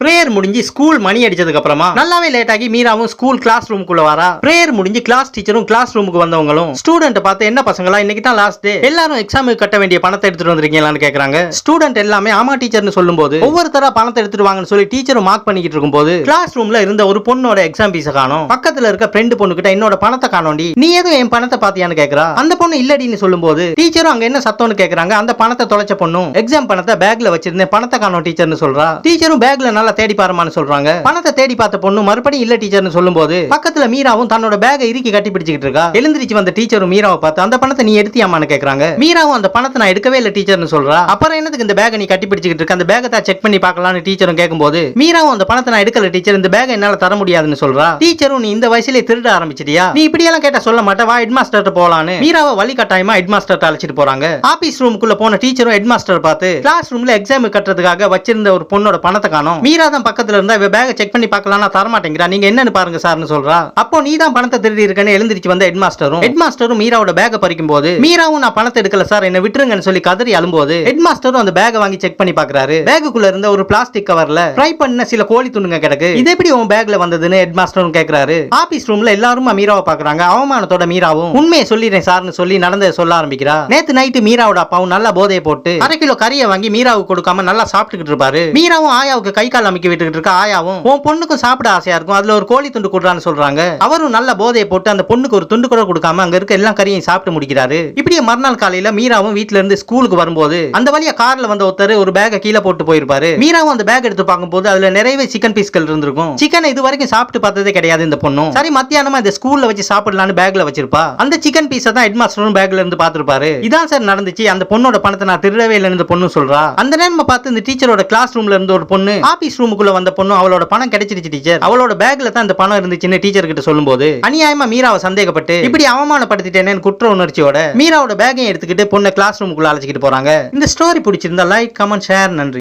Prayer முடிஞ்சு school மணி அடிச்சதுக்கு அப்புறமா நல்லாவே லேட் ஆகி மீராவும் ஸ்கூல் கிளாஸ் ரூமுக்குள்ள வரா. பிரேயர் முடிஞ்சு கிளாஸ் டீச்சரும் கிளாஸ் ரூமுக்கு வந்தவங்களும் ஸ்டூடெண்ட் பார்த்து என்ன பசங்களா இன்னைக்கு தான் லாஸ்ட் டே எல்லாரும் எக்ஸாமுக்கு கட்ட வேண்டிய பணத்தை எடுத்துட்டு வந்திருக்கீங்களான்னு கேக்குறாங்க. ஸ்டூடெண்ட் எல்லாமே ஆமா டீச்சர்னு சொல்லும்போது ஒவ்வொருத்தரா பணத்தை எடுத்துட்டு வாங்கன்னு சொல்லி டீச்சரும் மார்க் பண்ணிக்கிட்டு இருக்கும்போது கிளாஸ் ரூம்ல இருந்த ஒரு பொண்ணோட எக்ஸாம் பீஸ காணும். பக்கத்துல இருக்க ஃப்ரெண்டு பொண்ணு கிட்ட என்னோட பணத்தை காணோண்டி நீ ஏதோ என் பணத்தை பாத்தியான்னு கேக்குறா? அந்த பொண்ணு இல்லடின்னு சொல்லும்போது டீச்சரும் அங்க என்ன சத்தம்னு கேக்குறாங்க? அந்த பணத்தை தொலைச்ச பொண்ணும் எக்ஸாம் பணத்தை பேக்ல வச்சிருந்தேன் பணத்தை காணோம் டீச்சர்னு சொல்றா. டீச்சரும் பேக்ல நல்லா தேடி பாருமான்னு சொல்றாங்க. பணத்தை தேடி பார்த்த பொண்ணு மறுபடியும் இல்ல டீச்சர்னு சொல்லும்போது பக்கத்துல மீராவும் தன்னோட பேக்கை இறுக்கி கட்டி பிடிச்சிட்டு இருக்கா. எழுந்திரிச்சு வந்த டீச்சரும் மீராவை பார்த்து அந்த பணத்தை நீ எடுத்தியாமான்னு கேக்குறாங்க. மீராவும் அந்த பணத்தை நான் எடுக்கவே இல்ல டீச்சர்னு சொல்றா. அப்புறம் என்னதுக்கு இந்த பேக நீ கட்டி பிடிச்சிட்டு இருக்க? அந்த பேக்கை தான் செக் பண்ணி பார்க்கலாம்னு டீச்சரும் கேட்கும்போது மீராவும் அந்த பணத்தை நான் எடுக்கல டீச்சர் இந்த பேக என்னால தர முடியாதுன்னு சொல்றா. டீச்சரும் நீ இந்த வயசுலயே திருட ஆரம்பிச்சிட்டியா? நீ இப்படி எல்லாம் கேட்டா சொல்ல மாட்டேன் வா ஹெட் மாஸ்டர் போலான்னு. மீராவை வழி கட்டாயமா ஹெட் மாஸ்டர் அழைச்சிட்டு போறாங்க. ஆபீஸ் ரூமுக்குள்ள போன டீச்சரும் ஹெட் மாஸ்டர் பார்த்து கிளாஸ் ரூம்ல எக்ஸாம் கட்டுறதுக்காக வச்சிருந்த ஒரு பொண்ணோட பணத்தை காணோம். மீரா தான் பக்கத்துல இருந்தா இவ பேக செக் பண்ணி பார்க்கலாம் நான் தரமாட்டேங்கிறா. நீங்க என்னன்னு பாருங்க சார்னு சொல்றா. அப்போ நீ தான் பணத்தை திருடி இருக்கேன்னு எழுந்திருச்சு வந்த ஹெட் மாஸ்டரும் ஹெட் மாஸ்டரும் மீராவோட பேக பறிக்கும் போது மீராவும் நான் பணத்தை எடுக்கல சார் என்ன விட்டுருங்கன்னு சொல்லி கதறி அழும்போது ஹெட் மாஸ்டரும் அந்த பேக வாங்கி செக் பண்ணி பாக்குறாரு பேகுக்குள்ள இருந்த ஒரு பிளாஸ்டிக் கவர்ல ட்ரை பண்ண சில கோழி துண்டுங்க கிடக்கு. இது எப்படி உன் பேக்ல வந்ததுன்னு ஹெட் மாஸ்டரும் கேக்குறாரு ஆபீஸ் ரூம்ல எல்லாரும் மீராவை பாக்குறாங்க அவமானத்தோட மீராவும் உண்மையை சொல்லிடுறேன் சார்னு சொல்லி நடந்ததை சொல்ல ஆரம்பிக்கிறா. நேத்து நைட்டு மீராவோட அப்பாவும் நல்லா போதையை போட்டு அரை கிலோ கறியை வாங்கி மீராவுக்கு கொடுக்காம நல்லா சாப்பிட்டுக்கிட்டு இருப்பாரு. மீராவும் ஆயாவுக்கு கை கால அமைக்க விட்டுக்கிட்டு இருக்க ஆயாவும்? உன் பொண்ணுக்கும் சாப்பிட ஆசையா இருக்கும். அதுல ஒரு கோழி துண்டு கொடுறான்னு சொல்றாங்க. அவரும் நல்ல போதையை போட்டு அந்த பொண்ணுக்கு ஒரு துண்டு கூட கொடுக்காம அங்க இருக்க எல்லா கறியையும் சாப்பிட்டு முடிக்கிறாரு. இப்படியே மறுநாள் காலையில மீராவும் வீட்டுல இருந்து ஸ்கூலுக்கு வரும்போது அந்த வழியா கார்ல வந்த ஒருத்தர் ஒரு பேக்கை கீழே போட்டு போயிருப்பாரு. மீராவும் அந்த பேக் எடுத்து பார்க்கும்போது அதுல நிறையவே சிக்கன் பீஸ்கள் இருந்திருக்கும். சிக்கன் இது வரைக்கும் சாப்பிட்டு பார்த்ததே கிடையாது இந்த பொண்ணும். சரி மத்தியானமா இந்த ஸ்கூல்ல வச்சு சாப்பிடலாம்னு பேக்ல வச்சிருப்பா. அந்த சிக்கன் பீஸை தான் ஹெட்மாஸ்டரும் பேக்ல இருந்து பார்த்திருப்பாரு. இதான் சார் நடந்துச்சு. அந்த பொண்ணோட பணத்தை நான் திருடவே இல்லைன்னு இந்த பொண்ணு சொல்றா. அந்த நேரம் பார்த்து இந்த டீச்சரோட கிளாஸ் ரூம்ல இருந்து ஒரு பொண்ணு ஆபீஸ் ரூமுக்குள்ள வந்த பொண்ணு அவளோட பணம் கிடைச்சிருச்சு டீச்சர் அவளோட பேக்ல தான் இந்த பணம் இருந்துச்சுன்னு டீச்சர் கிட்ட சொல்லும்போது அநியாயமா மீராவை சந்தேகப்பட்டு இப்படி அவமானப்படுத்திட்டேனேன்னு குற்ற உணர்ச்சியோட மீராவோட பேக்கையும் எடுத்துக்கிட்டு பொண்ணை கிளாஸ் ரூமுக்குள்ள அழைச்சிக்கிட்டு போறாங்க. இந்த ஸ்டோரி பிடிச்சிருந்தா லைக் கமெண்ட் ஷேர் நன்றி.